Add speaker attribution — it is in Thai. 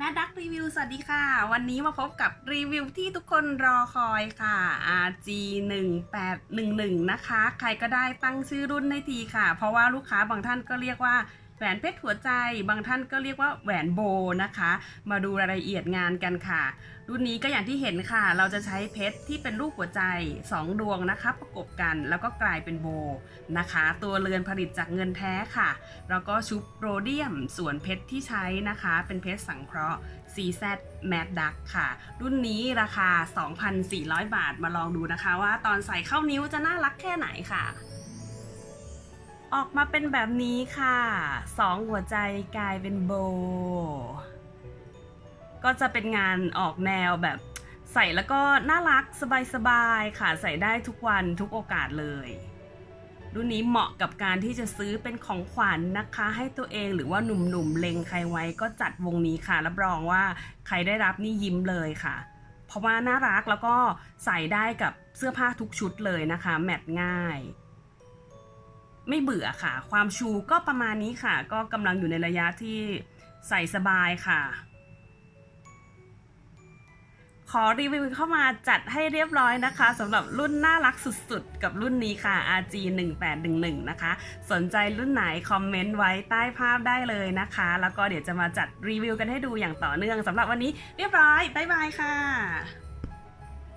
Speaker 1: แม่ดักรีวิวสวัสดีค่ะ วันนี้มาพบกับรีวิวที่ทุกคนรอคอยค่ะ RG 1 8 1 1นะคะ ใครก็ได้ตั้งชื่อรุ่นให้ทีค่ะ เพราะว่าลูกค้าบางท่านก็เรียกว่า แหวนเพชรหัวใจบางท่านก็เรียกว่าแหวนโบนะคะ มาดูรายละเอียดงานกันค่ะ รุ่นนี้ก็อย่างที่เห็นค่ะ เราจะใช้เพชรที่เป็นรูปหัวใจ 2 ดวงนะคะ ประกบกันแล้วก็กลายเป็นโบนะคะ ตัวเรือนผลิตจากเงินแท้ค่ะ แล้วก็ชุบโรเดียมส่วนเพชรที่ใช้นะคะ เป็นเพชรสังเคราะห์ CZ Mad Duck ค่ะ รุ่นนี้ราคา 2,400 บาทมาลองดูนะคะ ว่าตอนใส่เข้านิ้วจะน่ารักแค่ไหนค่ะ ออกมาเป็นแบบนี้ค่ะสองหัวใจกลายเป็นโบ ก็จะเป็นงานออกแนวแบบใส่แล้วก็น่ารักสบายๆค่ะใส่ได้ทุกวันทุกโอกาสเลย รุ่นนี้เหมาะกับการที่จะซื้อเป็นของขวัญนนะคะ ให้ตัวเองหรือว่าหนุ่มๆเล็งใครไว้ก็จัดวงนี้ค่ะรับรองว่าใครได้รับนี่ยิ้มเลยค่ะ เพราะว่าน่ารักแล้วก็ใส่ได้กับเสื้อผ้าทุกชุดเลยนะคะ แมทง่าย ไม่เบื่อค่ะ ความชูก็ประมาณนี้ค่ะ ก็กำลังอยู่ในระยะที่ใส่สบายค่ะ ขอรีวิวเข้ามาจัดให้เรียบร้อยนะคะสำหรับรุ่นน่ารักสุดๆ กับรุ่นนี้ค่ะ RG 1811นะคะ สนใจรุ่นไหนคอมเมนต์ไว้ใต้ภาพได้เลยนะคะ แล้วก็เดี๋ยวจะมาจัดรีวิวกันให้ดูอย่างต่อเนื่องสำหรับวันนี้เรียบร้อย บ๊ายบายค่ะ